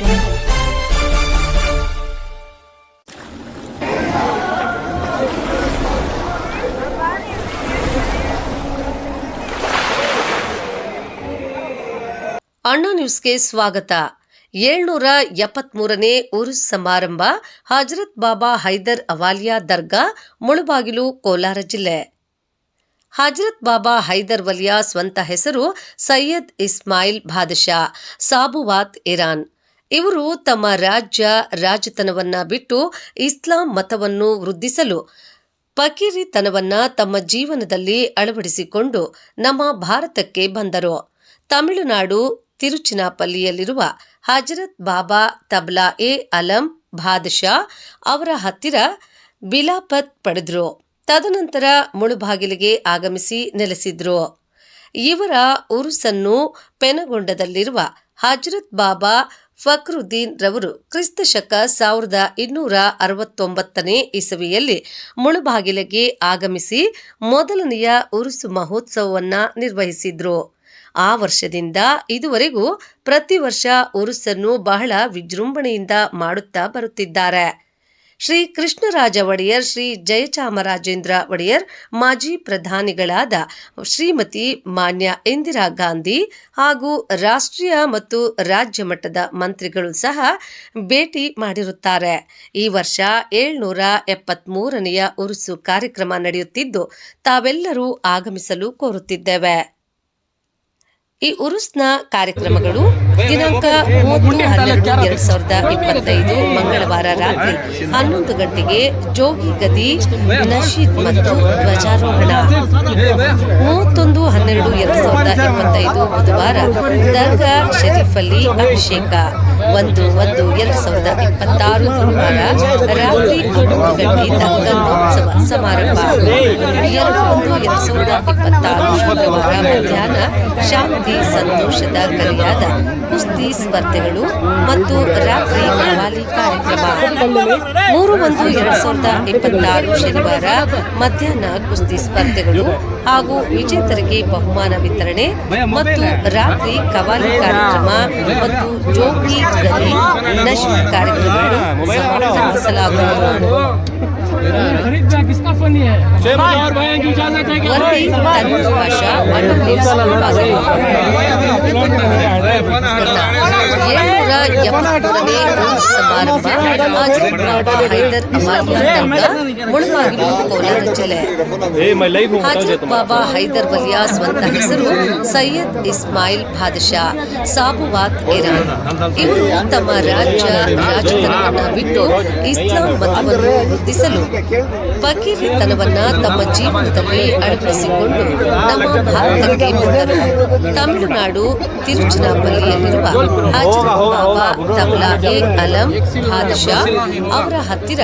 ಅಣ್ಣ ನ್ಯೂಸ್ಗೆ ಸ್ವಾಗತ. ಏಳ್ನೂರ ಎಪ್ಪತ್ಮೂರನೇ ಉರುಸ್ ಸಮಾರಂಭ ಹಜರತ್ ಬಾಬಾ ಹೈದರ್ ಅವಾಲಿಯಾ ದರ್ಗಾ, ಮುಳುಬಾಗಿಲು, ಕೋಲಾರ ಜಿಲ್ಲೆ. ಹಜರತ್ ಬಾಬಾ ಹೈದರ್ ವಲಿಯಾ ಸ್ವಂತ ಹೆಸರು ಸೈಯದ್ ಇಸ್ಮಾಯಿಲ್ ಬಾದಶಾ, ಸಾಬುವಾತ್ ಇರಾನ್. ಇವರು ತಮ್ಮ ರಾಜ್ಯ ರಾಜತನವನ್ನ ಬಿಟ್ಟು ಇಸ್ಲಾಂ ಮತವನ್ನು ವೃದ್ಧಿಸಲು ಪಕೀರಿತನವನ್ನ ತಮ್ಮ ಜೀವನದಲ್ಲಿ ಅಳವಡಿಸಿಕೊಂಡು ನಮ್ಮ ಭಾರತಕ್ಕೆ ಬಂದರು. ತಮಿಳುನಾಡು ತಿರುಚಿನಾಪಲ್ಲಿಯಲ್ಲಿರುವ ಹಜರತ್ ಬಾಬಾ ತಬ್ಲಾ ಎ ಅಲಂ ಬಾದಶಾ ಅವರ ಹತ್ತಿರ ಬಿಲಾಪತ್ ಪಡೆದ್ರು. ತದನಂತರ ಮುಳುಬಾಗಿಲಿಗೆ ಆಗಮಿಸಿ ನೆಲೆಸಿದ್ರು. ಇವರ ಉರುಸನ್ನು ಪೆನಗೊಂಡದಲ್ಲಿರುವ ಹಜರತ್ ಬಾಬಾ ಫಕ್ರುದ್ದೀನ್ ರವರು ಕ್ರಿಸ್ತ ಶಕ ಸಾವಿರದ ಇನ್ನೂರ ಅರವತ್ತೊಂಬತ್ತನೇ ಇಸವಿಯಲ್ಲಿ ಮುಳುಬಾಗಿಲಿಗೆ ಆಗಮಿಸಿ ಮೊದಲನೆಯ ಉರುಸು ಮಹೋತ್ಸವವನ್ನು ನಿರ್ವಹಿಸಿದ್ರು. ಆ ವರ್ಷದಿಂದ ಇದುವರೆಗೂ ಪ್ರತಿ ವರ್ಷ ಉರುಸನ್ನು ಬಹಳ ವಿಜೃಂಭಣೆಯಿಂದ ಮಾಡುತ್ತಾ ಬರುತ್ತಿದ್ದಾರೆ. ಶ್ರೀ ಕೃಷ್ಣರಾಜ ಒಡೆಯರ್ ಶ್ರೀ ಜಯಚಾಮರಾಜೇಂದ್ರ ಒಡೆಯರ್, ಮಾಜಿ ಪ್ರಧಾನಿಗಳಾದ ಶ್ರೀಮತಿ ಮಾನ್ಯ ಇಂದಿರಾ ಗಾಂಧಿ ಹಾಗೂ ರಾಷ್ಟ್ರೀಯ ಮತ್ತು ರಾಜ್ಯ ಮಟ್ಟದ ಮಂತ್ರಿಗಳು ಸಹ ಭೇಟಿ ಮಾಡಿರುತ್ತಾರೆ. ಈ ವರ್ಷ ಏಳ್ನೂರ ಎಪ್ಪತ್ಮೂರನೆಯ ಉರುಸು ಕಾರ್ಯಕ್ರಮ ನಡೆಯುತ್ತಿದ್ದು, ತಾವೆಲ್ಲರೂ ಆಗಮಿಸಲು ಕೋರುತ್ತಿದ್ದೇವೆ. ಈ ಉರುಸ್ನ ಕಾರ್ಯಕ್ರಮಗಳು ದಿನಾಂಕ ಮೂವತ್ತು ಹನ್ನೆರಡು ಎರಡ್ ಸಾವಿರದ ಇಪ್ಪತ್ತೈದು, ಮಂಗಳವಾರ ರಾತ್ರಿ ಹನ್ನೊಂದು ಗಂಟೆಗೆ ಜೋಗಿ ಗದಿ, ನಶೀದ್ ಮತ್ತು ಧ್ವಜಾರೋಹಣ. ಮೂವತ್ತೊಂದು ಹನ್ನೆರಡು ಎರಡ್ ಸಾವಿರದ ಇಪ್ಪತ್ತೈದು ಬುಧವಾರ ದರ್ಗಾ ಶರೀಫಲ್ಲಿ ಅಭಿಷೇಕ. ಒಂದು ಒಂದು ಎರಡ್ ಸಾವಿರದ ಇಪ್ಪತ್ತಾರು ಗುರುವಾರ ರಾತ್ರಿ ಹನ್ನೊಂದು ಗಂಟೆಯಿಂದ ಗಂಗೋತ್ಸವ ಸಮಾರಂಭ. ಎರಡು ಒಂದು ಎರಡ್ ಸಾವಿರದ ಇಪ್ಪತ್ತಾರು ಶುಕ್ರವಾರ ಮಧ್ಯಾಹ್ನ ಶಾಂತಿ ಸಂತೋಷದ ಕಲಿಯಾದ ಕುಸ್ತಿ ಸ್ಪರ್ಧೆಗಳು ಮತ್ತು ರಾತ್ರಿ ಕವಾಲಿ ಕಾರ್ಯಕ್ರಮ. ಮೂರು ಒಂದು ಎರಡ್ ಸಾವಿರದ ಇಪ್ಪತ್ತಾರು ಶನಿವಾರ ಮಧ್ಯಾಹ್ನ ಕುಸ್ತಿ ಸ್ಪರ್ಧೆಗಳು ಹಾಗೂ ವಿಜೇತರಿಗೆ ಬಹುಮಾನ ವಿತರಣೆ ಮತ್ತು ರಾತ್ರಿ ಕವಾಲಿ ಕಾರ್ಯಕ್ರಮ ಮತ್ತು ಜೋಗಿ ಗಲಿ ನಶಿ ಕಾರ್ಯಕ್ರಮಗಳು ಸಮಾರಂಭಿಸಲಾಗುವುದು वरती तालुका भाषा अनुकूल ಏಳ್ನೂರ ಎಪ್ಪತ್ತನೇ ರೋಸ್ ಸಮಾರಂಭ ರಾಜಕೋಟ ಹೈದರ್ ಅಮಾನಿಯ ಮುಳುಬಾಗಿಲು ಕೋಲಾರ ಜಿಲ್ಲೆ ಹಾಜತ್ ಬಾಬಾ ಹೈದರ್ ವಲಿಯ ಸ್ವಂತ ಹೆಸರು ಸೈಯದ್ ಇಸ್ಮಾಯಿಲ್ ಬಾದಶಾ ಸಾಬುವಾತ್ ಇರಾನ್. ಇವರು ತಮ್ಮ ರಾಜ್ಯ ರಾಜತನವನ್ನು ಬಿಟ್ಟು ಇಸ್ಲಾಂ ಮತವನ್ನು ವೃದ್ಧಿಸಲು ಫಕೀರಿತನವನ್ನ ತಮ್ಮ ಜೀವನದಲ್ಲಿ ಅಳವಡಿಸಿಕೊಂಡು ನಮ್ಮ ಭಾರತಕ್ಕೆ ಬಂದರು. ತಮಿಳುನಾಡು ತಿರುಚನಾಪಲ್ಲಿಯಲ್ಲಿರುವ ಹಾಜಿ ಬಾಬಾ ತಬ್ಲಾ ಎ ಅಲಂ ಹಾದಶಾ ಅವರ ಹತ್ತಿರ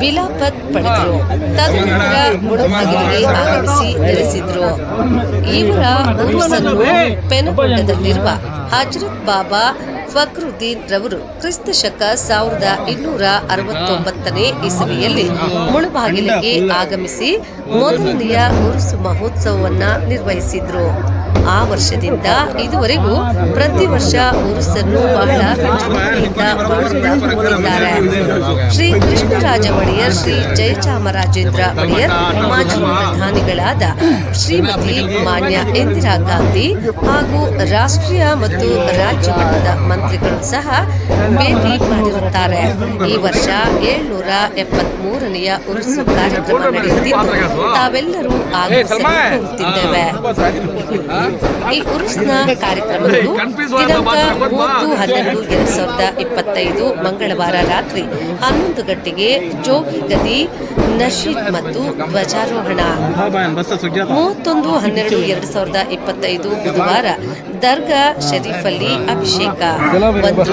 ಬಿಲಾಪತ್ ಪಡೆದರು. ತದನಂತರ ಮುಳುಬಾಗಿಲಿಗೆ ಆಗಮಿಸಿ ನೆಲೆಸಿದ್ರು. ಇವರ ಉರುಸನ್ನು ಪೆನಗೊಂಡದಲ್ಲಿರುವ ಹಜರತ್ ಬಾಬಾ ಫಕ್ರುದ್ದೀನ್ ರವರು ಕ್ರಿಸ್ತ ಶಕ ಸಾವಿರದ ಇನ್ನೂರ ಅರವತ್ತೊಂಬತ್ತನೇ ಇಸವಿಯಲ್ಲಿ ಮುಳುಬಾಗಿಲಿಗೆ ಆಗಮಿಸಿ ಮೊದಲನೆಯ ಉರುಸು ಮಹೋತ್ಸವವನ್ನು ನಿರ್ವಹಿಸಿದ್ರು. ಆ ವರ್ಷದಿಂದ ಇದುವರೆಗೂ ಪ್ರತಿ ವರ್ಷ ಉರುಸನ್ನು ಬಹಳ ಬಂದಿದ್ದಾರೆ ಶ್ರೀ ಕೃಷ್ಣರಾಜ ಒಡೆಯರ್ ಶ್ರೀ ಜಯಚಾಮರಾಜೇಂದ್ರ ಒಡೆಯರ್ ಮಾಜಿ ಪ್ರಧಾನಿಗಳಾದ ಶ್ರೀಮತಿ ಮಾನ್ಯ ಇಂದಿರಾ ಗಾಂಧಿ ಹಾಗೂ ರಾಷ್ಟ್ರೀಯ ಮತ್ತು ರಾಜ್ಯ ಮಟ್ಟದ ಮಂತ್ರಿಗಳು ಸಹ ಭೇಟಿ ಮಾಡಿರುತ್ತಾರೆ. ಈ ವರ್ಷ ಏಳ್ನೂರ ಎಪ್ಪತ್ಮೂರನೆಯ ಉರುಸು ಕಾರ್ಯಕ್ರಮ ನಡೆಯುತ್ತಿದ್ದು, ತಾವೆಲ್ಲರೂ ಆಗಮಿಸಲು ಈ ಉರುಸ್ನ ಕಾರ್ಯಕ್ರಮಗಳು ದಿನಾಂಕ ಮೂವತ್ತು ಹನ್ನೆರಡು ಎರಡ್ ಸಾವಿರದ ಇಪ್ಪತ್ತೈದು ಮಂಗಳವಾರ ರಾತ್ರಿ ಹನ್ನೊಂದು ಗಂಟೆಗೆ ಜೋಗಿ ಗದಿ ನಶೀದ್ ಮತ್ತು ಧ್ವಜಾರೋಹಣ. ಮೂವತ್ತೊಂದು, ಹನ್ನೆರಡು, ಎರಡು ಸಾವಿರದ ಇಪ್ಪತ್ತೈದು ಬುಧವಾರ ದರ್ಗಾ ಶರೀಫಲ್ಲಿ ಅಭಿಷೇಕ. ಒಂದು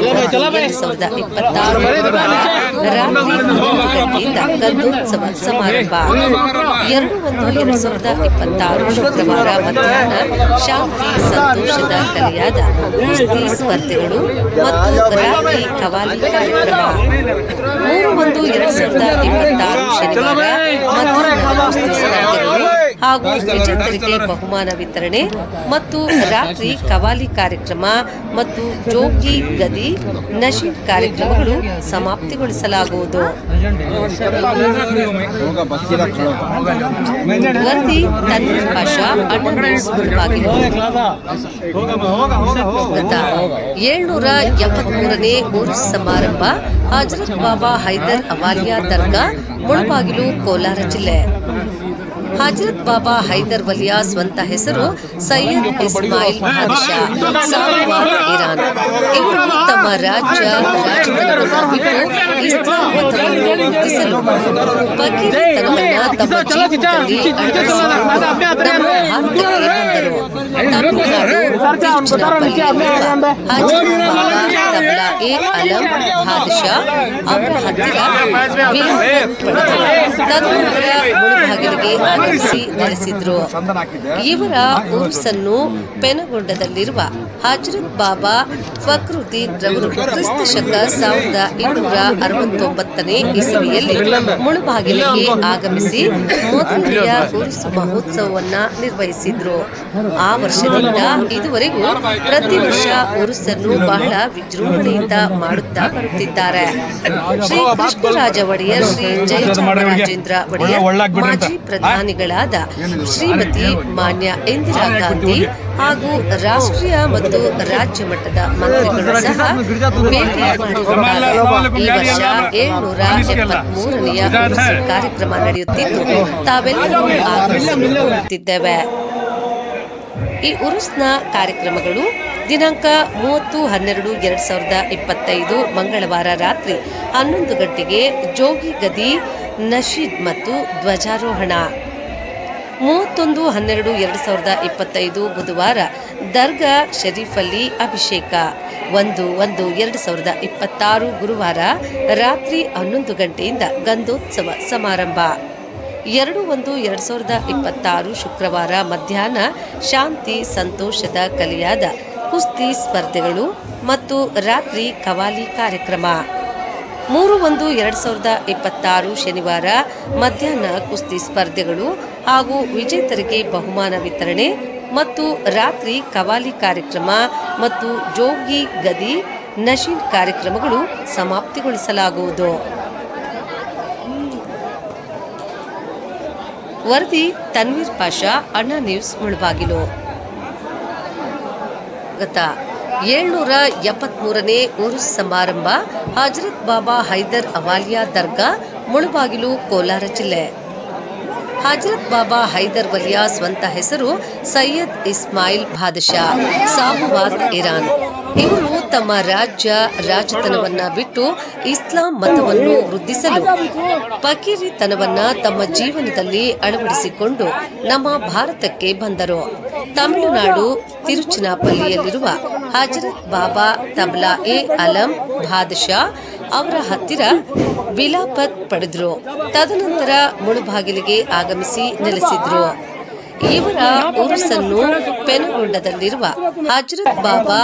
ಎರಡು ಸಾವಿರದ ಇಪ್ಪತ್ತಾರು ಸಮಾರಂಭ. ಎರಡು, ಒಂದು, ಎರಡ್ ಸಾವಿರದ ಇಪ್ಪತ್ತಾರು ಶುಕ್ರವಾರ ಮಧ್ಯಾಹ್ನ ಶಾಂತಿ ಸಂತೋಷದ ಕಲೆಯಾದ ಕುಸ್ತಿ ಸ್ಪರ್ಧೆಗಳು ಮತ್ತು ರಾತ್ರಿ ಕವಾಲಿ ಕಾರ್ಯಕ್ರಮ. ಮೂರು, ಒಂದು, ಎರಡ್ ಸಾವಿರದ ಇಪ್ಪತ್ತಾರು ಶನಿವಾರ ಮಧ್ಯಾಹ್ನ ಕುಸ್ತಿ ಸ್ಪರ್ಧೆಗಳು ಹಾಗೂ ವಿಜೇತರಿಗೆ ಬಹುಮಾನ ವಿತರಣೆ ಮತ್ತು ರಾತ್ರಿ ಕವಾಲಿ ಕಾರ್ಯಕ್ರಮ ಮತ್ತು ಜೋಗಿ ಗದಿ ನಶೀಬ್ ಕಾರ್ಯಕ್ರಮಗಳು ಸಮಾಪ್ತಿಗೊಳಿಸಲಾಗುವುದು. ವರದಿ ತನ್ವೀರ್ ಪಾಷಾ ಏಳ್ನೂರ ಎಪ್ಪತ್ಮೂರನೇ ಉರ್ಸ್ ಸಮಾರಂಭ ಹಜರತ್ ಬಾಬಾ ಹೈದರ್ ಅವಾಲಿಯಾ ದರ್ಗಾ ಮುಳಬಾಗಿಲು ಕೋಲಾರ ಜಿಲ್ಲೆ. ಹಜರತ್ ಬಾಬಾ ಹೈದರ್ ವಲಿಯಾ ಸ್ವಂತ ಹೆಸರು ಸೈಯದ್ ಇಸ್ಮಾಯಿಲ್ ಬಾದ್ಶಾ ಸಾಲ್ವಾರ್ ಇರಾನ್ ಇವರು ತಮ್ಮ ರಾಜ್ಯ ರಾಜತನವನ್ನು ಬಿಟ್ಟು ಇಸ್ಲಾಂ ಮತವನ್ನು ವೃದ್ಧಿಸಲು ಫಕೀರತನವನ್ನ ತಮ್ಮ ಜೀವನದಲ್ಲಿ ಬಾದ್ಶಾ ಅವರ ಹತ್ತಿರ ಪಡೆದರು ಮುಳುಬಾಗಿಲಿಗೆ ಆಗಮಿಸಿ ನೆಲೆಸಿದ್ರು ಇವರ ಉರ್ಸನ್ನು ಪೆನಗೊಂಡದಲ್ಲಿರುವ ಹಜರತ್ ಬಾಬಾ ಫಕ್ರುದ್ದೀನ್ ರವರು ಕ್ರಿಸ್ತ ಶಕ ಸಾವಿರದ ಇನ್ನೂರ ಅರವತ್ತೊಂಬತ್ತನೇ ಇಸವಿಯಲ್ಲಿ ಮುಳುಬಾಗಿಲಿಗೆ ಆಗಮಿಸಿ ಮೊದಲನೆಯ ಉರ್ಸ್ ಮಹೋತ್ಸವವನ್ನ ನಿರ್ವಹಿಸಿದ್ರು. ಆ ವರ್ಷದಿಂದ ಇದುವರೆಗೂ ಪ್ರತಿ ವರ್ಷ ಉರುಸನ್ನು ಬಹಳ ವಿಜೃಂಭಣೆಯಿಂದ ಮಾಡುತ್ತಾ ಬರುತ್ತಿದ್ದಾರೆ. ಶ್ರೀ ಕೃಷ್ಣರಾಜ ಒಡೆಯರ್ ಶ್ರೀ ರಾಜೇಂದ್ರ ಒಡೆಯರ್ ಮಾಜಿ ಪ್ರಧಾನಿಗಳಾದ ಶ್ರೀಮತಿ ಮಾನ್ಯ ಇಂದಿರಾ ಗಾಂಧಿ ಹಾಗೂ. ರಾಷ್ಟ್ರೀಯ ಮತ್ತು ರಾಜ್ಯ ಮಟ್ಟದ ಮಂತ್ರಿಗಳು ಸಹ ಭೇಟಿ ಮಾಡಿರುತ್ತಾರೆ ಈ ವರ್ಷ ಏಳ್ನೂರ ಎಪ್ಪತ್ಮೂರನೆಯ ಉರುಸು ಕಾರ್ಯಕ್ರಮ ನಡೆಯುತ್ತಿದ್ದು ತಾವೆಲ್ಲರೂ ಈ ಉರುಸ್ನ ಕಾರ್ಯಕ್ರಮಗಳು ದಿನಾಂಕ ಮೂವತ್ತು ಹನ್ನೆರಡು ಎರಡ್ ಸಾವಿರದ ಇಪ್ಪತ್ತೈದು ಮಂಗಳವಾರ ರಾತ್ರಿ ಹನ್ನೊಂದು ಗಂಟೆಗೆ ಜೋಗಿ ಗದಿ ನಶೀದ್ ಮತ್ತು ಧ್ವಜಾರೋಹಣ. ಮೂವತ್ತೊಂದು, ಹನ್ನೆರಡು, ಎರಡು ಸಾವಿರದ ಇಪ್ಪತ್ತೈದು ಬುಧವಾರ ದರ್ಗಾ ಶರೀಫಲ್ಲಿ ಅಭಿಷೇಕ. ಒಂದು ಒಂದು, ಎರಡು ಸಾವಿರದ ಇಪ್ಪತ್ತಾರು ಗುರುವಾರ ರಾತ್ರಿ ಹನ್ನೊಂದು ಗಂಟೆಯಿಂದ ಗಂಧೋತ್ಸವ ಸಮಾರಂಭ. ಎರಡು, ಒಂದು, ಎರಡು ಸಾವಿರದ ಇಪ್ಪತ್ತಾರು ಶುಕ್ರವಾರ ಮಧ್ಯಾಹ್ನ ಶಾಂತಿ, ಸಂತೋಷದ ಕಲಿಯಾದ ಕುಸ್ತಿ ಸ್ಪರ್ಧೆಗಳು ಮತ್ತು ರಾತ್ರಿ ಕವಾಲಿ ಕಾರ್ಯಕ್ರಮ. ಮೂರು ಒಂದು ಎರಡು ಸಾವಿರದ ಇಪ್ಪತ್ತಾರು ಶನಿವಾರ ಮಧ್ಯಾಹ್ನ ಕುಸ್ತಿ ಸ್ಪರ್ಧೆಗಳು ಹಾಗೂ ವಿಜೇತರಿಗೆ ಬಹುಮಾನ ವಿತರಣೆ ಮತ್ತು ರಾತ್ರಿ ಕವಾಲಿ ಕಾರ್ಯಕ್ರಮ ಮತ್ತು ಜೋಗಿ ಗದಿ ನಶೀನ್ ಕಾರ್ಯಕ್ರಮಗಳು ಸಮಾಪ್ತಿಗೊಳಿಸಲಾಗುವುದು. ವರದಿ ತನ್ವೀರ್ ಪಾಷಾ, ಅಣ್ಣ ನ್ಯೂಸ್ ಮುಳಬಾಗಿಲು. ಗತ ಏಳ್ನೂರ ಎಪ್ಪತ್ಮೂರನೇ ಉರುಸ್ ಸಮಾರಂಭ ಹಜರತ್ ಬಾಬಾ ಹೈದರ್ ಅವಾಲಿಯಾ ದರ್ಗಾ, ಮುಳುಬಾಗಿಲು, ಕೋಲಾರ ಜಿಲ್ಲೆ. ಹಜರತ್ ಬಾಬಾ ಹೈದರ್ ವಲಿಯಾ ಸ್ವಂತ ಹೆಸರು ಸೈಯದ್ ಇಸ್ಮಾಯಿಲ್ ಬಾದಶಾ ಸಾಬುವಾದ್ ಇರಾನ್. ಇವರು ತಮ್ಮ ರಾಜ್ಯ ರಾಜತನವನ್ನ ಬಿಟ್ಟು ಇಸ್ಲಾಂ ಮತವನ್ನು ವೃದ್ಧಿಸಲು ಪಕೀರಿತನವನ್ನ ತಮ್ಮ ಜೀವನದಲ್ಲಿ ಅಳವಡಿಸಿಕೊಂಡು ನಮ್ಮ ಭಾರತಕ್ಕೆ ಬಂದರು. ತಮಿಳುನಾಡು ತಿರುಚಿನಾಪಲ್ಲಿಯಲ್ಲಿರುವ ಹಜರತ್ ಬಾಬಾ ತಬ್ಲಾ ಎ ಅಲಂ ಬಾದಶಾ ಅವರ ಹತ್ತಿರ ವಿಲಾಪತ್ ಪಡೆದ್ರು. ತದನಂತರ ಮುಳುಬಾಗಿಲಿಗೆ ಆಗಮಿಸಿ ನೆಲೆಸಿದ್ರು. ಇವರ ಉರುಸನ್ನು ಪೆನಗೊಂಡದಲ್ಲಿರುವ ಹಜರತ್ ಬಾಬಾ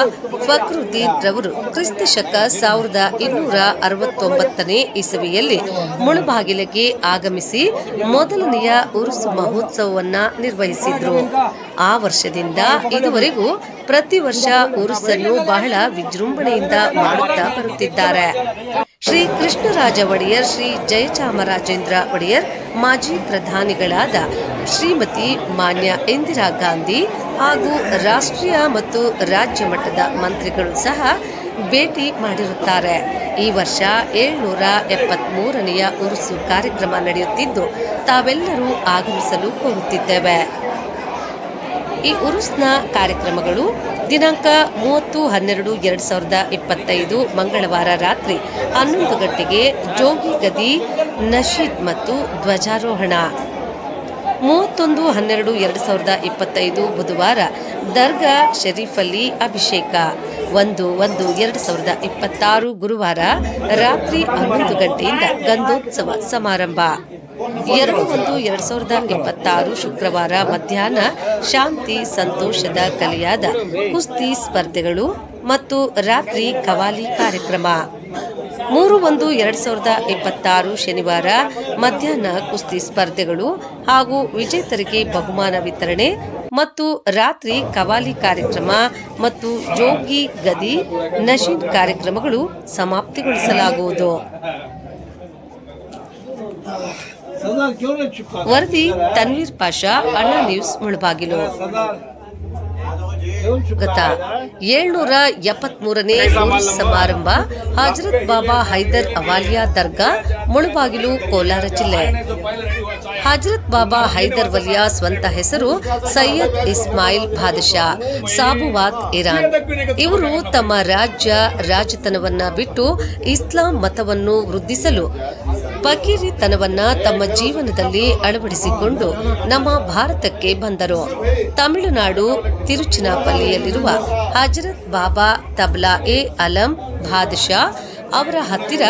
ಫಕ್ರುದ್ದೀನ್ ರವರು ಕ್ರಿಸ್ತ ಶಕ ಸಾವಿರದ ಇನ್ನೂರ ಅರವತ್ತೊಂಬತ್ತನೇ ಇಸವಿಯಲ್ಲಿ ಮುಳುಬಾಗಿಲಿಗೆ ಆಗಮಿಸಿ ಮೊದಲನೆಯ ಉರುಸು ಮಹೋತ್ಸವವನ್ನ ನಿರ್ವಹಿಸಿದ್ರು. ಆ ವರ್ಷದಿಂದ ಇದುವರೆಗೂ ಪ್ರತಿ ವರ್ಷ ಉರುಸನ್ನು ಬಹಳ ವಿಜೃಂಭಣೆಯಿಂದ ಮಾಡುತ್ತಾ ಬರುತ್ತಿದ್ದಾರೆ. ಶ್ರೀ ಕೃಷ್ಣರಾಜ ಒಡೆಯರ್ ಶ್ರೀ ಜಯಚಾಮರಾಜೇಂದ್ರ ಒಡೆಯರ್, ಮಾಜಿ ಪ್ರಧಾನಿಗಳಾದ ಶ್ರೀಮತಿ ಮಾನ್ಯ ಇಂದಿರಾ ಗಾಂಧಿ ಹಾಗೂ ರಾಷ್ಟ್ರೀಯ ಮತ್ತು ರಾಜ್ಯ ಮಟ್ಟದ ಮಂತ್ರಿಗಳು ಸಹ ಭೇಟಿ ಮಾಡಿರುತ್ತಾರೆ. ಈ ವರ್ಷ ಏಳ್ನೂರ ಎಪ್ಪತ್ಮೂರನೆಯ ಉರುಸು ಕಾರ್ಯಕ್ರಮ ನಡೆಯುತ್ತಿದ್ದು, ತಾವೆಲ್ಲರೂ ಆಗಮಿಸಲು ಕೋರುತ್ತಿದ್ದೇವೆ ಈ ಉರುಸ್ನ ಕಾರ್ಯಕ್ರಮಗಳು ದಿನಾಂಕ ಮೂವತ್ತು ಹನ್ನೆರಡು ಎರಡು ಸಾವಿರದ ಇಪ್ಪತ್ತೈದು ಮಂಗಳವಾರ ರಾತ್ರಿ ಹನ್ನೊಂದು ಗಂಟೆಗೆ ಜೋಗಿ ಗದಿ ನಶೀದ್ ಮತ್ತು ಧ್ವಜಾರೋಹಣ. ಮೂವತ್ತೊಂದು ಹನ್ನೆರಡು ಎರಡು ಸಾವಿರದ ಇಪ್ಪತ್ತೈದು ಬುಧವಾರ ದರ್ಗಾ ಶರೀಫಲ್ಲಿ ಅಭಿಷೇಕ. ಒಂದು ಒಂದು ಎರಡು ಸಾವಿರದ ಇಪ್ಪತ್ತಾರು ಗುರುವಾರ ರಾತ್ರಿ ಹನ್ನೊಂದು ಗಂಟೆಯಿಂದ ಗಂಧೋತ್ಸವ ಸಮಾರಂಭ. ಎರಡು ಒಂದು ಎರಡ್ ಸಾವಿರದ ಇಪ್ಪತ್ತಾರು ಶುಕ್ರವಾರ ಮಧ್ಯಾಹ್ನ ಶಾಂತಿ, ಸಂತೋಷದ ಕಲಿಯಾದ ಕುಸ್ತಿ ಸ್ಪರ್ಧೆಗಳು ಮತ್ತು ರಾತ್ರಿ ಕವಾಲಿ ಕಾರ್ಯಕ್ರಮ. ಮೂರು ಒಂದು ಎರಡ್ ಸಾವಿರದ ಇಪ್ಪತ್ತಾರು ಶನಿವಾರ ಮಧ್ಯಾಹ್ನ ಕುಸ್ತಿ ಸ್ಪರ್ಧೆಗಳು ಹಾಗೂ ವಿಜೇತರಿಗೆ ಬಹುಮಾನ ವಿತರಣೆ ಮತ್ತು ರಾತ್ರಿ ಕವಾಲಿ ಕಾರ್ಯಕ್ರಮ ಮತ್ತು ಜೋಗಿ ಗದಿ ನಶೀನ್ ಕಾರ್ಯಕ್ರಮಗಳು ಸಮಾಪ್ತಿಗೊಳಿಸಲಾಗುವುದು. ವರದಿ ತನ್ವೀರ್ ಪಾಷಾ ಅಣ್ಣ ನ್ಯೂಸ್ ಮುಳಬಾಗಿಲು. ಗತ ಏಳ್ನೂರ ಎಪ್ಪತ್ಮೂರನೇ ಸಮಾರಂಭ. ಹಜರತ್ ಬಾಬಾ ಹೈದರ್ ಅವಾಲಿಯಾ ದರ್ಗಾ ಮುಳುಬಾಗಿಲು ಕೋಲಾರ ಜಿಲ್ಲೆ. ಹಜರತ್ ಬಾಬಾ ಹೈದರ್ ವಲಿಯಾ ಸ್ವಂತ ಹೆಸರು ಸೈಯದ್ ಇಸ್ಮಾಯಿಲ್ ಬಾದಶಾ ಸಾಬುವಾತ್ ಇರಾನ್. ಇವರು ತಮ್ಮ ರಾಜ್ಯ ರಾಜತನವನ್ನ ಬಿಟ್ಟು ಇಸ್ಲಾಂ ಮತವನ್ನು ವೃದ್ಧಿಸಲು ಫಕೀರಿತನವನ್ನ ತಮ್ಮ ಜೀವನದಲ್ಲಿ ಅಳವಡಿಸಿಕೊಂಡು ನಮ್ಮ ಭಾರತಕ್ಕೆ ಬಂದರು. ತಮಿಳುನಾಡು ತಿರುಚಿನಾಪಲ್ಲಿಯಲ್ಲಿರುವ ಹಜರತ್ ಬಾಬಾ ತಬ್ಲಾ ಎ ಅಲಂ ಬಾದಶಾ ಅವರ ಹತ್ತಿರ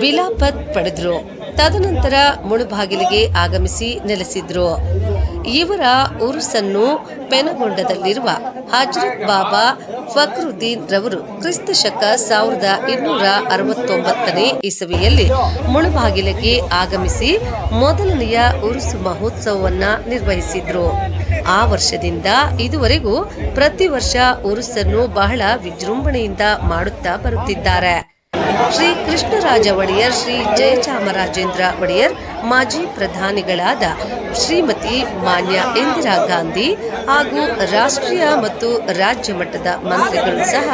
ಬಿಲಾಪತ್ ಪಡೆದರು. ತದನಂತರ ಮುಳುಬಾಗಿಲಿಗೆ ಆಗಮಿಸಿ ನೆಲೆಸಿದ್ರು. ಇವರ ಉರುಸನ್ನು ಪೆನಗೊಂಡದಲ್ಲಿರುವ ಹಜರತ್ ಬಾಬಾ ಫಕ್ರುದ್ದೀನ್ ರವರು ಕ್ರಿಸ್ತ ಶಕ ಸಾವಿರದ ಇನ್ನೂರ ಅರವತ್ತೊಂಬತ್ತನೇ ಇಸವಿಯಲ್ಲಿ ಮುಳುಬಾಗಿಲಿಗೆ ಆಗಮಿಸಿ ಮೊದಲನೆಯ ಉರುಸು ಮಹೋತ್ಸವವನ್ನ ನಿರ್ವಹಿಸಿದ್ರು. ಆ ವರ್ಷದಿಂದ ಇದುವರೆಗೂ ಪ್ರತಿ ವರ್ಷ ಉರುಸನ್ನು ಬಹಳ ವಿಜೃಂಭಣೆಯಿಂದ ಮಾಡುತ್ತಾ ಬರುತ್ತಿದ್ದಾರೆ. ಶ್ರೀ ಕೃಷ್ಣರಾಜ ಒಡೆಯರ್, ಶ್ರೀ ಜಯಚಾಮರಾಜೇಂದ್ರ ಒಡೆಯರ್, ಮಾಜಿ ಪ್ರಧಾನಿಗಳಾದ ಶ್ರೀಮತಿ ಮಾನ್ಯ ಇಂದಿರಾ ಗಾಂಧಿ ಹಾಗೂ ರಾಷ್ಟ್ರೀಯ ಮತ್ತು ರಾಜ್ಯ ಮಟ್ಟದ ಮಂತ್ರಿಗಳು ಸಹ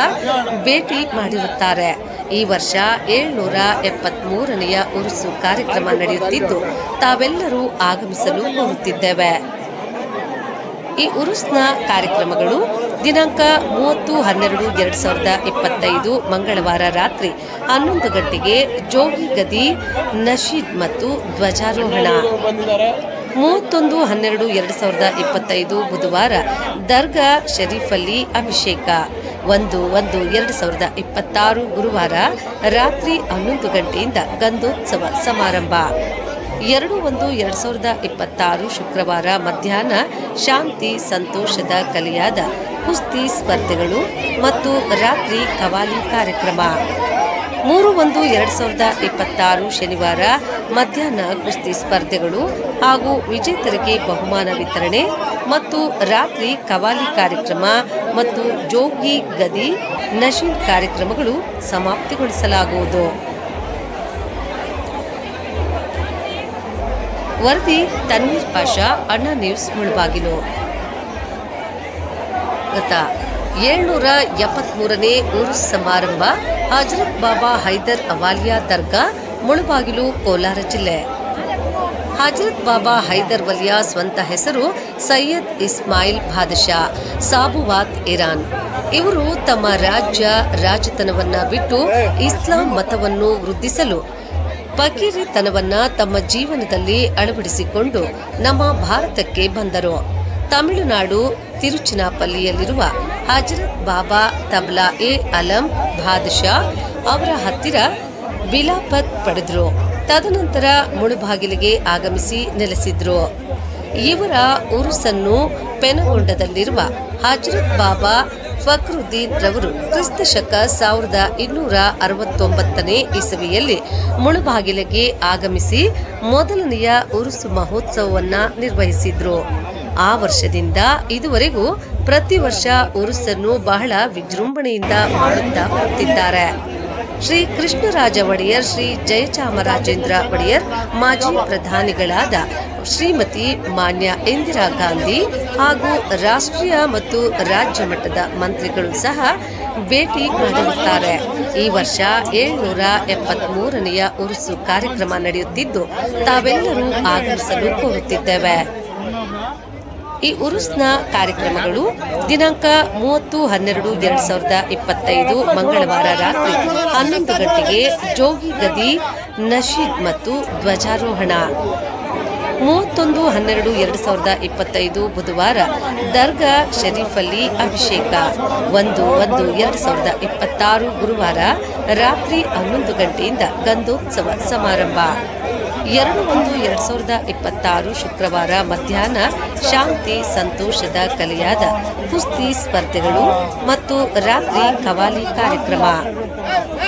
ಭೇಟಿ ಮಾಡಿರುತ್ತಾರೆ. ಈ ವರ್ಷ ಏಳ್ನೂರ ಎಪ್ಪತ್ಮೂರನೆಯ ಉರುಸು ಕಾರ್ಯಕ್ರಮ ನಡೆಯುತ್ತಿದ್ದು, ತಾವೆಲ್ಲರೂ ಆಗಮಿಸಲು ಕೋರುತ್ತಿದ್ದೇವೆ ಈ ಉರುಸ್ನ ಕಾರ್ಯಕ್ರಮಗಳು ದಿನಾಂಕ ಮೂವತ್ತು ಹನ್ನೆರಡು ಎರಡ್ ಸಾವಿರದ ಇಪ್ಪತ್ತೈದು ಮಂಗಳವಾರ ರಾತ್ರಿ ಹನ್ನೊಂದು ಗಂಟೆಗೆ ಜೋಗಿ ಗದಿ, ನಶೀದ್ ಮತ್ತು ಧ್ವಜಾರೋಹಣ. ಮೂವತ್ತೊಂದು ಹನ್ನೆರಡು ಎರಡು ಸಾವಿರದ ಇಪ್ಪತ್ತೈದು ಬುಧವಾರ ದರ್ಗಾ ಶರೀಫಲ್ಲಿ ಅಭಿಷೇಕ. ಒಂದು ಒಂದು ಎರಡು ಸಾವಿರದ ಇಪ್ಪತ್ತಾರು ಗುರುವಾರ ರಾತ್ರಿ ಹನ್ನೊಂದು ಗಂಟೆಯಿಂದ ಗಂಧೋತ್ಸವ ಸಮಾರಂಭ. ಎರಡು ಒಂದು ಎರಡ್ ಸಾವಿರದ ಇಪ್ಪತ್ತಾರು ಶುಕ್ರವಾರ ಮಧ್ಯಾಹ್ನ ಶಾಂತಿ, ಸಂತೋಷದ ಕಲಿಯಾದ ಕುಸ್ತಿ ಸ್ಪರ್ಧೆಗಳು ಮತ್ತು ರಾತ್ರಿ ಕವಾಲಿ ಕಾರ್ಯಕ್ರಮ. ಮೂರು ಒಂದು ಎರಡ್ ಸಾವಿರದ ಇಪ್ಪತ್ತಾರು ಶನಿವಾರ ಮಧ್ಯಾಹ್ನ ಕುಸ್ತಿ ಸ್ಪರ್ಧೆಗಳು ಹಾಗೂ ವಿಜೇತರಿಗೆ ಬಹುಮಾನ ವಿತರಣೆ ಮತ್ತು ರಾತ್ರಿ ಕವಾಲಿ ಕಾರ್ಯಕ್ರಮ ಮತ್ತು ಜೋಗಿ ಗದಿ ನಶೀನ್ ಕಾರ್ಯಕ್ರಮಗಳು ಸಮಾಪ್ತಿಗೊಳಿಸಲಾಗುವುದು. ವರದಿ ತನ್ವೀರ್ ಪಾಷಾ, ಅಣ್ಣ ನ್ಯೂಸ್ ಮುಳಬಾಗಿಲು. ಏಳ್ನೂರ ಎಪ್ಪತ್ಮೂರನೇ ಊರು ಸಮಾರಂಭ ಹಜರತ್ ಬಾಬಾ ಹೈದರ್ ಅವಾಲಿಯಾ ದರ್ಗಾ, ಮುಳಬಾಗಿಲು, ಕೋಲಾರ ಜಿಲ್ಲೆ. ಹಜರತ್ ಬಾಬಾ ಹೈದರ್ ವಲಿಯಾ ಸ್ವಂತ ಹೆಸರು ಸೈಯದ್ ಇಸ್ಮಾಯಿಲ್ ಬಾದಶಾ, ಸಾಬುವಾತ್ ಇರಾನ್. ಇವರು ತಮ್ಮ ರಾಜ್ಯ ರಾಜತನವನ್ನ ಬಿಟ್ಟು ಇಸ್ಲಾಂ ಮತವನ್ನು ವೃದ್ಧಿಸಲು ಫಕೀರಿತನವನ್ನ ತಮ್ಮ ಜೀವನದಲ್ಲಿ ಅಳವಡಿಸಿಕೊಂಡು ನಮ್ಮ ಭಾರತಕ್ಕೆ ಬಂದರು. ತಮಿಳುನಾಡು ತಿರುಚಿನಾಪಲ್ಲಿಯಲ್ಲಿರುವ ಹಜರತ್ ಬಾಬಾ ತಬ್ಲಾ ಎ ಅಲಂ ಬಾದಶಾ ಅವರ ಹತ್ತಿರ ಬಿಲಾಪತ್ ಪಡೆದ್ರು. ತದನಂತರ ಮುಳುಬಾಗಿಲಿಗೆ ಆಗಮಿಸಿ ನೆಲೆಸಿದ್ರು. ಇವರ ಉರುಸನ್ನು ಪೆನಗೊಂಡದಲ್ಲಿರುವ ಹಜರತ್ ಬಾಬಾ ಫಕ್ರುದ್ದೀನ್ ರವರು ಕ್ರಿಸ್ತ ಶಕ ಸಾವಿರದ ಇನ್ನೂರ ಅರವತ್ತೊಂಬತ್ತನೇ ಇಸವಿಯಲ್ಲಿ ಮುಳುಬಾಗಿಲಿಗೆ ಆಗಮಿಸಿ ಮೊದಲನೆಯ ಉರುಸು ಮಹೋತ್ಸವವನ್ನ ನಿರ್ವಹಿಸಿದ್ರು. ಆ ವರ್ಷದಿಂದ ಇದುವರೆಗೂ ಪ್ರತಿ ವರ್ಷ ಉರುಸನ್ನು ಬಹಳ ವಿಜೃಂಭಣೆಯಿಂದ ಮಾಡುತ್ತಾ ಬರುತ್ತಿದ್ದಾರೆ ಶ್ರೀ ಕೃಷ್ಣರಾಜ ಒಡೆಯರ್, ಶ್ರೀ ಜಯಚಾಮರಾಜೇಂದ್ರ ಒಡೆಯರ್, ಮಾಜಿ ಪ್ರಧಾನಿಗಳಾದ ಶ್ರೀಮತಿ ಮಾನ್ಯ ಇಂದಿರಾ ಗಾಂಧಿ ಹಾಗೂ ರಾಷ್ಟ್ರೀಯ ಮತ್ತು ರಾಜ್ಯ ಮಟ್ಟದ ಮಂತ್ರಿಗಳು ಸಹ ಭೇಟಿ ನೀಡುತ್ತಾರೆ ಈ ವರ್ಷ ಏಳ್ನೂರ ಎಪ್ಪತ್ಮೂರನೆಯ ಉರುಸು ಕಾರ್ಯಕ್ರಮ ನಡೆಯುತ್ತಿದ್ದು, ತಾವೆಲ್ಲರೂ ಆಗಮಿಸಲು ಕೋರುತ್ತಿದ್ದೇವೆ ಈ ಉರುಸ್ನ ಕಾರ್ಯಕ್ರಮಗಳು ದಿನಾಂಕ ಮೂವತ್ತು, ಹನ್ನೆರಡು, ಎರಡ್ ಸಾವಿರದ ಇಪ್ಪತ್ತೈದು ಮಂಗಳವಾರ ರಾತ್ರಿ ಹನ್ನೊಂದು ಗಂಟೆಗೆ ಜೋಗಿ ಗದಿ, ನಶೀದ್ ಮತ್ತು ಧ್ವಜಾರೋಹಣ. ಮೂವತ್ತೊಂದು, ಹನ್ನೆರಡು, ಎರಡು ಸಾವಿರದ ಇಪ್ಪತ್ತೈದು ಬುಧವಾರ ದರ್ಗಾ ಶರೀಫಲ್ಲಿ ಅಭಿಷೇಕ. ಒಂದು ಒಂದು, ಎರಡು ಸಾವಿರದ ಇಪ್ಪತ್ತಾರು ಗುರುವಾರ ರಾತ್ರಿ ಹನ್ನೊಂದು ಗಂಟೆಯಿಂದ ಗಂಧೋತ್ಸವ ಸಮಾರಂಭ. ಎರಡು ಒಂದು ಎರಡು ಸಾವಿರದ ಇಪ್ಪತ್ತಾರು ಶುಕ್ರವಾರ ಮಧ್ಯಾಹ್ನ ಶಾಂತಿ, ಸಂತೋಷದ ಕಲೆಯಾದ ಕುಸ್ತಿ ಸ್ಪರ್ಧೆಗಳು ಮತ್ತು ರಾತ್ರಿ ಕವಾಲಿ ಕಾರ್ಯಕ್ರಮ.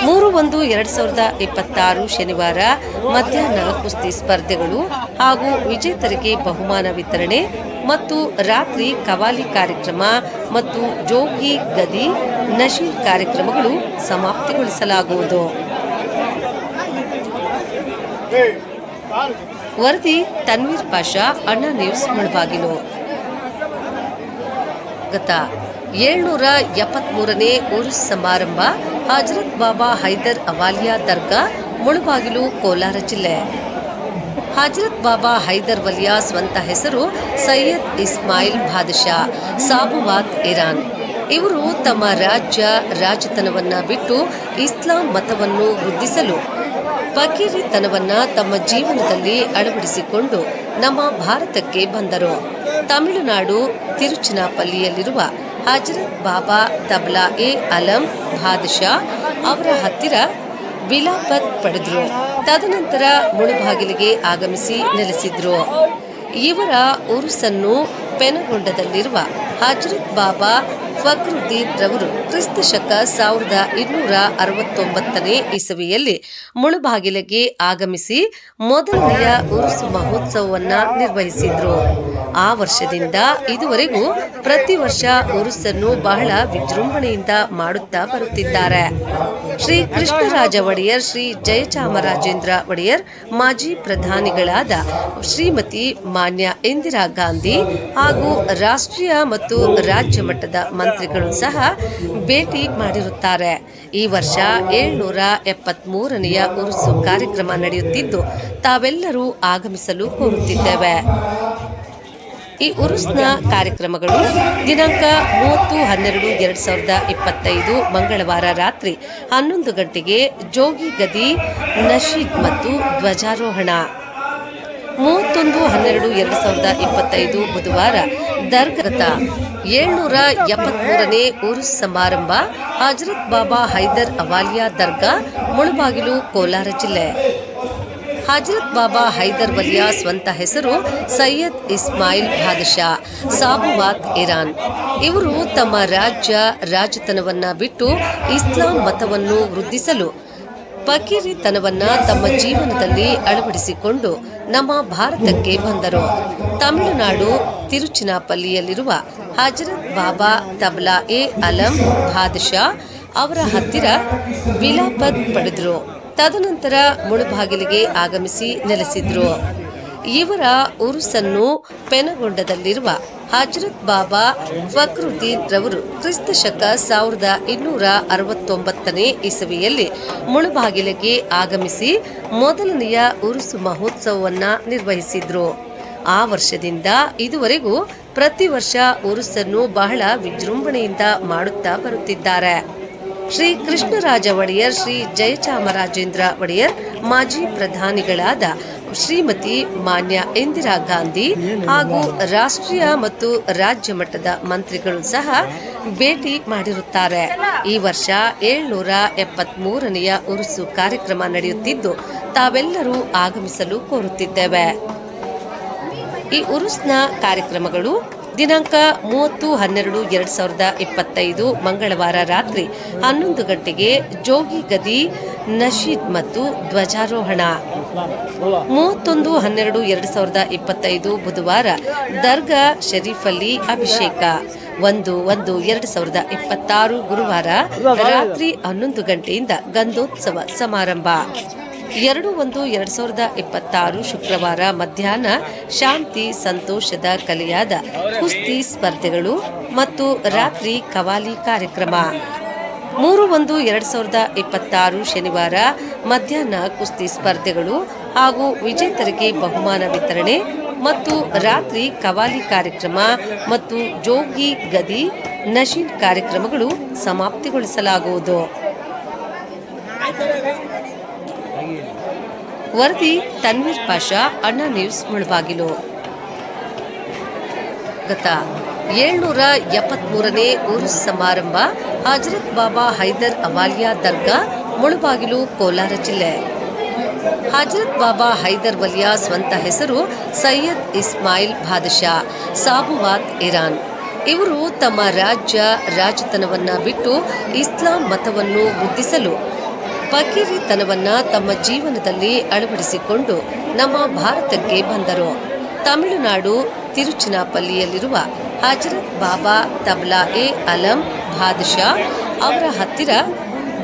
ಮೂರು ಒಂದು ಎರಡು ಸಾವಿರದ ಇಪ್ಪತ್ತಾರು ಶನಿವಾರ ಮಧ್ಯಾಹ್ನ ಕುಸ್ತಿ ಸ್ಪರ್ಧೆಗಳು ಹಾಗೂ ವಿಜೇತರಿಗೆ ಬಹುಮಾನ ವಿತರಣೆ ಮತ್ತು ರಾತ್ರಿ ಕವಾಲಿ ಕಾರ್ಯಕ್ರಮ ಮತ್ತು ಜೋಗಿ, ಗದಿ ನಶೀರ್ ಕಾರ್ಯಕ್ರಮಗಳು ಸಮಾಪ್ತಿಗೊಳಿಸಲಾಗುವುದು. ವರದಿ, ತನ್ವೀರ್ ಪಾಷಾ, ಅಣ್ಣ ನ್ಯೂಸ್ ಮುಳಬಾಗಿಲು. ಗತ ಏಳ್ನೂರ ಎಪ್ಪತ್ಮೂರನೇ ಉರ್ಸ್ ಸಮಾರಂಭ ಹಜರತ್ ಬಾಬಾ ಹೈದರ್ ಅವಾಲಿಯಾ ದರ್ಗಾ, ಮುಳಬಾಗಿಲು, ಕೋಲಾರ ಜಿಲ್ಲೆ. ಹಜರತ್ ಬಾಬಾ ಹೈದರ್ ವಲಿಯಾ ಸ್ವಂತ ಹೆಸರು ಸೈಯದ್ ಇಸ್ಮಾಯಿಲ್ ಬಾದಶಾ ಸಾಬುವಾತ್ ಇರಾನ್. ಇವರು ತಮ್ಮ ರಾಜ್ಯ, ರಾಜತನವನ್ನ ಬಿಟ್ಟು ಇಸ್ಲಾಂ ಮತವನ್ನು ವೃದ್ಧಿಸಲು ಫಕೀರಿತನವನ್ನ ತಮ್ಮ ಜೀವನದಲ್ಲಿ ಅಳವಡಿಸಿಕೊಂಡು ನಮ್ಮ ಭಾರತಕ್ಕೆ ಬಂದರು. ತಮಿಳುನಾಡು ತಿರುಚಿನಾಪಲ್ಲಿಯಲ್ಲಿರುವ ಹಜರತ್ ಬಾಬಾ ತಬ್ಲಾ ಎ ಅಲಂ ಬಾದಶಾ ಅವರ ಹತ್ತಿರ ಬಿಲಾಪತ್ ಪಡೆದ್ರು. ತದನಂತರ ಮುಳುಬಾಗಿಲಿಗೆ ಆಗಮಿಸಿ ನೆಲೆಸಿದ್ರು. ಇವರ ಉರುಸನ್ನು ಪೆನಗೊಂಡದಲ್ಲಿರುವ ಹಜರತ್ ಬಾಬಾ ಫಕ್ರುದ್ದೀನ್ ರವರು ಕ್ರಿಸ್ತ ಶಕ ಸಾವಿರದ ಇನ್ನೂರ ಅರವತ್ತೊಂಬತ್ತನೇ ಇಸವಿಯಲ್ಲಿ ಮುಳುಬಾಗಿಲಿಗೆ ಆಗಮಿಸಿ ಮೊದಲನೆಯ ಉರುಸು ಮಹೋತ್ಸವವನ್ನ ನಿರ್ವಹಿಸಿದ್ರು. ಆ ವರ್ಷದಿಂದ ಇದುವರೆಗೂ ಪ್ರತಿ ವರ್ಷ ಉರುಸನ್ನು ಬಹಳ ವಿಜೃಂಭಣೆಯಿಂದ ಮಾಡುತ್ತಾ ಬರುತ್ತಿದ್ದಾರೆ. ಶ್ರೀ ಕೃಷ್ಣರಾಜ ಒಡೆಯರ್, ಶ್ರೀ ಜಯಚಾಮರಾಜೇಂದ್ರ ಒಡೆಯರ್, ಮಾಜಿ ಪ್ರಧಾನಿಗಳಾದ ಶ್ರೀಮತಿ ಮಾನ್ಯ ಇಂದಿರಾ ಗಾಂಧಿ ಹಾಗೂ ರಾಷ್ಟ್ರೀಯ ಮತ್ತು ರಾಜ್ಯ ಮಟ್ಟದ ಮಂತ್ರಿಗಳು ಸಹ ಭೇಟಿ ಮಾಡಿರುತ್ತಾರೆ. ಈ ವರ್ಷ ಏಳ್ನೂರ ಎಪ್ಪತ್ತ್ ಮೂರನೆಯ ಉರುಸು ಕಾರ್ಯಕ್ರಮ ನಡೆಯುತ್ತಿದ್ದು, ತಾವೆಲ್ಲರೂ ಆಗಮಿಸಲು ಕೋರುತ್ತಿದ್ದೇವೆ. ಈ ಉರುಸ್ನ ಕಾರ್ಯಕ್ರಮಗಳು ದಿನಾಂಕ ಮೂವತ್ತು ಹನ್ನೆರಡು ಎರಡ್ ಸಾವಿರದ ಇಪ್ಪತ್ತೈದು ಮಂಗಳವಾರ ರಾತ್ರಿ ಹನ್ನೊಂದು ಗಂಟೆಗೆ ಜೋಗಿ ಗದಿ, ನಶೀದ್ ಮತ್ತು ಧ್ವಜಾರೋಹಣ. ಮೂವತ್ತೊಂದು ಹನ್ನೆರಡು ಎರಡು ಸಾವಿರದ ಇಪ್ಪತ್ತೈದು ಬುಧವಾರ ದರ್ಗತ ಏಳ್ನೂರ ಎಪ್ಪತ್ಮೂರನೇ ಉರುಸ್ ಸಮಾರಂಭ ಹಜರತ್ ಬಾಬಾ ಹೈದರ್ ಅವಾಲಿಯಾ ದರ್ಗಾ, ಮುಳುಬಾಗಿಲು, ಕೋಲಾರ ಜಿಲ್ಲೆ. ಹಜರತ್ ಬಾಬಾ ಹೈದರ್ ವಲಿಯಾ ಸ್ವಂತ ಹೆಸರು ಸೈಯದ್ ಇಸ್ಮಾಯಿಲ್ ಬಾದಶಾ ಸಾಬುವಾತ್ ಇರಾನ್. ಇವರು ತಮ್ಮ ರಾಜ್ಯ ರಾಜತನವನ್ನ ಬಿಟ್ಟು ಇಸ್ಲಾಂ ಮತವನ್ನು ವೃದ್ಧಿಸಲು ಫಕೀರಿತನವನ್ನ ತಮ್ಮ ಜೀವನದಲ್ಲಿ ಅಳವಡಿಸಿಕೊಂಡು ನಮ್ಮ ಭಾರತಕ್ಕೆ ಬಂದರು. ತಮಿಳುನಾಡು ತಿರುಚಿನಾಪಲ್ಲಿಯಲ್ಲಿರುವ ಹಜರತ್ ಬಾಬಾ ತಬ್ಲಾ ಎ ಅಲಂ ಬಾದಶಾ ಅವರ ಹತ್ತಿರ ವಿಲಾಪತ್ ಪಡೆದರು. ತದನಂತರ ಮುಳುಬಾಗಿಲಿಗೆ ಆಗಮಿಸಿ ನೆಲೆಸಿದ್ರು. ಇವರ ಉರುಸನ್ನು ಪೆನಗೊಂಡದಲ್ಲಿರುವ ಹಜರತ್ ಬಾಬಾ ಫಕ್ರುದ್ದೀನ್ ರವರು ಕ್ರಿಸ್ತ ಶಕ ಸಾವಿರದ ಇನ್ನೂರ ಅರವತ್ತೊಂಬತ್ತನೇ ಇಸವಿಯಲ್ಲಿ ಮುಳುಬಾಗಿಲಿಗೆ ಆಗಮಿಸಿ ಮೊದಲನೆಯ ಉರುಸು ಮಹೋತ್ಸವವನ್ನ ನಿರ್ವಹಿಸಿದ್ರು. ಆ ವರ್ಷದಿಂದ ಇದುವರೆಗೂ ಪ್ರತಿ ವರ್ಷ ಉರುಸನ್ನು ಬಹಳ ವಿಜೃಂಭಣೆಯಿಂದ ಮಾಡುತ್ತಾ ಬರುತ್ತಿದ್ದಾರೆ. ಶ್ರೀ ಕೃಷ್ಣರಾಜ ಒಡೆಯರ್, ಶ್ರೀ ಜಯಚಾಮರಾಜೇಂದ್ರ ಒಡೆಯರ್, ಮಾಜಿ ಪ್ರಧಾನಿಗಳಾದ ಶ್ರೀಮತಿ ಮಾನ್ಯ ಇಂದಿರಾ ಗಾಂಧಿ ಹಾಗೂ ರಾಷ್ಟ್ರೀಯ ಮತ್ತು ರಾಜ್ಯ ಮಟ್ಟದ ಮಂತ್ರಿಗಳು ಸಹ ಭೇಟಿ ಮಾಡಿರುತ್ತಾರೆ. ಈ ವರ್ಷ ಏಳ್ನೂರ ಎಪ್ಪತ್ತ್ ಮೂರನೆಯ ಉರುಸು ಕಾರ್ಯಕ್ರಮ ನಡೆಯುತ್ತಿದ್ದು, ತಾವೆಲ್ಲರೂ ಆಗಮಿಸಲು ಕೋರುತ್ತಿದ್ದೇವೆ. ಈ ಉರುಸ್ನ ಕಾರ್ಯಕ್ರಮಗಳು ದಿನಾಂಕ ಮೂವತ್ತು, ಹನ್ನೆರಡು, ಎರಡ್ ಸಾವಿರದ ಇಪ್ಪತ್ತೈದು ಮಂಗಳವಾರ ರಾತ್ರಿ ಹನ್ನೊಂದು ಗಂಟೆಗೆ ಜೋಗಿ ಗದಿ, ನಶೀದ್ ಮತ್ತು ಧ್ವಜಾರೋಹಣ. ಮೂವತ್ತೊಂದು, ಹನ್ನೆರಡು, ಎರಡ್ ಸಾವಿರದ ಇಪ್ಪತ್ತೈದು ಬುಧವಾರ ದರ್ಗಾ ಶರೀಫಲ್ಲಿ ಅಭಿಷೇಕ. ಒಂದು ಒಂದು, ಎರಡ್ ಸಾವಿರದ ಇಪ್ಪತ್ತಾರು ಗುರುವಾರ ರಾತ್ರಿ ಹನ್ನೊಂದು ಗಂಟೆಯಿಂದ ಗಂಧೋತ್ಸವ ಸಮಾರಂಭ. ಎರಡು ಒಂದು ಎರಡ್ ಸಾವಿರದ ಇಪ್ಪತ್ತಾರು ಶುಕ್ರವಾರ ಮಧ್ಯಾಹ್ನ ಶಾಂತಿ ಸಂತೋಷದ ಕಲೆಯಾದ ಕುಸ್ತಿ ಸ್ಪರ್ಧೆಗಳು ಮತ್ತು ರಾತ್ರಿ ಕವಾಲಿ ಕಾರ್ಯಕ್ರಮ. ಮೂರು ಒಂದು ಎರಡ್ ಸಾವಿರದ ಇಪ್ಪತ್ತಾರು ಶನಿವಾರ ಮಧ್ಯಾಹ್ನ ಕುಸ್ತಿ ಸ್ಪರ್ಧೆಗಳು ಹಾಗೂ ವಿಜೇತರಿಗೆ ಬಹುಮಾನ ವಿತರಣೆ ಮತ್ತು ರಾತ್ರಿ ಕವಾಲಿ ಕಾರ್ಯಕ್ರಮ ಮತ್ತು ಜೋಗಿ ಗದಿ ನಶೀನ್ ಕಾರ್ಯಕ್ರಮಗಳು ಸಮಾಪ್ತಿಗೊಳಿಸಲಾಗುವುದು. ವರದಿ ತನ್ವೀರ್ ಪಾಷಾ, ಅಣ್ಣ ನ್ಯೂಸ್ ಮುಳಬಾಗಿಲು. ಗತ ಏಳ್ನೂರ ಎಪ್ಪತ್ಮೂರನೇ ಉರ್ಸ್ ಸಮಾರಂಭ ಹಜರತ್ ಬಾಬಾ ಹೈದರ್ ಅವಾಲಿಯಾ ದರ್ಗಾ, ಮುಳಬಾಗಿಲು, ಕೋಲಾರ ಜಿಲ್ಲೆ. ಹಜರತ್ ಬಾಬಾ ಹೈದರ್ ವಲಿಯಾ ಸ್ವಂತ ಹೆಸರು ಸೈಯದ್ ಇಸ್ಮಾಯಿಲ್ ಬಾದಶಾ ಸಾಬುವಾತ್ ಇರಾನ್. ಇವರು ತಮ್ಮ ರಾಜ್ಯ ರಾಜತನವನ್ನ ಬಿಟ್ಟು ಇಸ್ಲಾಂ ಮತವನ್ನು ವೃದ್ಧಿಸಲು ಫಕೀರಿತನವನ್ನ ತಮ್ಮ ಜೀವನದಲ್ಲಿ ಅಳವಡಿಸಿಕೊಂಡು ನಮ್ಮ ಭಾರತಕ್ಕೆ ಬಂದರು. ತಮಿಳುನಾಡು ತಿರುಚಿನಾಪಲ್ಲಿಯಲ್ಲಿರುವ ಹಜರತ್ ಬಾಬಾ ತಬ್ಲಾ ಎ ಅಲಂ ಬಾದಶಾ ಅವರ ಹತ್ತಿರ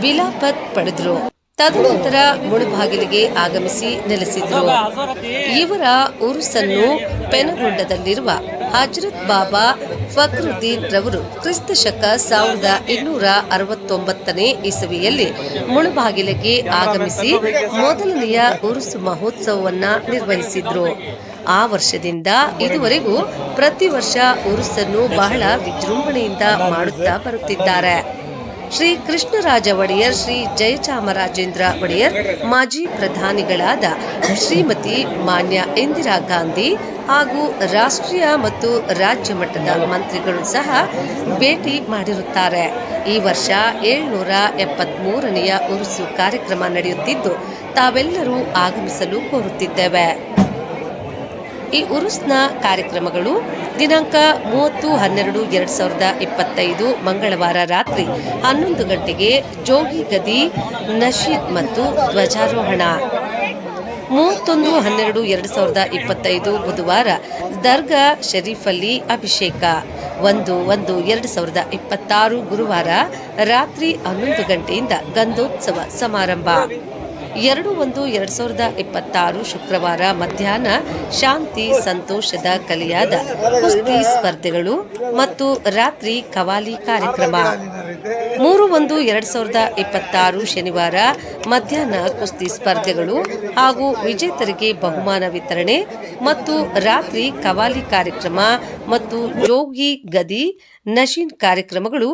ವಿಲಾಪತ್ ಪಡೆದರು. ತದನಂತರ ಮುಳುಬಾಗಿಲಿಗೆ ಆಗಮಿಸಿ ನೆಲೆಸಿದ್ರು. ಇವರ ಉರುಸನ್ನು ಪೆನಗೊಂಡದಲ್ಲಿರುವ ಹಜರತ್ ಬಾಬಾ ಫಕ್ರುದ್ದೀನ್ ರವರು ಕ್ರಿಸ್ತ ಶಕ ಸಾವಿರದ ಇನ್ನೂರ ಅರವತ್ತೊಂಬತ್ತನೇ ಇಸವಿಯಲ್ಲಿ ಮುಳುಬಾಗಿಲಿಗೆ ಆಗಮಿಸಿ ಮೊದಲನೆಯ ಉರುಸು ಮಹೋತ್ಸವವನ್ನು ನಿರ್ವಹಿಸಿದ್ರು. ಆ ವರ್ಷದಿಂದ ಇದುವರೆಗೂ ಪ್ರತಿ ವರ್ಷ ಉರುಸನ್ನು ಬಹಳ ವಿಜೃಂಭಣೆಯಿಂದ ಮಾಡುತ್ತಾ ಬರುತ್ತಿದ್ದಾರೆ. ಶ್ರೀ ಕೃಷ್ಣರಾಜ ಒಡೆಯರ್, ಶ್ರೀ ಜಯಚಾಮರಾಜೇಂದ್ರ ಒಡೆಯರ್, ಮಾಜಿ ಪ್ರಧಾನಿಗಳಾದ ಶ್ರೀಮತಿ ಮಾನ್ಯ ಇಂದಿರಾ ಗಾಂಧಿ ಹಾಗೂ ರಾಷ್ಟ್ರೀಯ ಮತ್ತು ರಾಜ್ಯ ಮಟ್ಟದ ಮಂತ್ರಿಗಳು ಸಹ ಭೇಟಿ ಮಾಡಿರುತ್ತಾರೆ. ಈ ವರ್ಷ ಏಳ್ನೂರ ಎಪ್ಪತ್ಮೂರನೆಯ ಉರುಸು ಕಾರ್ಯಕ್ರಮ ನಡೆಯುತ್ತಿದ್ದು, ತಾವೆಲ್ಲರೂ ಆಗಮಿಸಲು ಕೋರುತ್ತಿದ್ದೇವೆ. ಈ ಉರುಸ್ನ ಕಾರ್ಯಕ್ರಮಗಳು ದಿನಾಂಕ ಮೂವತ್ತು, ಹನ್ನೆರಡು, ಎರಡು ಸಾವಿರದ ಇಪ್ಪತ್ತೈದು ಮಂಗಳವಾರ ರಾತ್ರಿ ಹನ್ನೊಂದು ಗಂಟೆಗೆ ಜೋಗಿ ಗದಿ ನಶೀದ್ ಮತ್ತು ಧ್ವಜಾರೋಹಣ. ಮೂವತ್ತೊಂದು, ಹನ್ನೆರಡು, ಎರಡು ಸಾವಿರದ ಇಪ್ಪತ್ತೈದು ಬುಧವಾರ ದರ್ಗಾ ಶರೀಫಲ್ಲಿ ಅಭಿಷೇಕ. ಒಂದು ಒಂದು, ಎರಡು ಸಾವಿರದ ಇಪ್ಪತ್ತಾರು ಗುರುವಾರ ರಾತ್ರಿ ಹನ್ನೊಂದು ಗಂಟೆಯಿಂದ ಗಂಧೋತ್ಸವ ಸಮಾರಂಭ. ಎರಡು ಒಂದು ಎರಡು ಸಾವಿರದ ಇಪ್ಪತ್ತಾರು ಶುಕ್ರವಾರ ಮಧ್ಯಾಹ್ನ ಶಾಂತಿ, ಸಂತೋಷದ ಕಲಿಯಾದ ಕುಸ್ತಿ ಸ್ಪರ್ಧೆಗಳು ಮತ್ತು ರಾತ್ರಿ ಕವಾಲಿ ಕಾರ್ಯಕ್ರಮ. ಮೂರು ಒಂದು ಎರಡು ಸಾವಿರದ ಇಪ್ಪತ್ತಾರು ಶನಿವಾರ ಮಧ್ಯಾಹ್ನ ಕುಸ್ತಿ ಸ್ಪರ್ಧೆಗಳು ಹಾಗೂ ವಿಜೇತರಿಗೆ ಬಹುಮಾನ ವಿತರಣೆ ಮತ್ತು ರಾತ್ರಿ ಕವಾಲಿ ಕಾರ್ಯಕ್ರಮ ಮತ್ತು ಜೋಗಿ ಗದಿ ನಶೀನ್ ಕಾರ್ಯಕ್ರಮಗಳು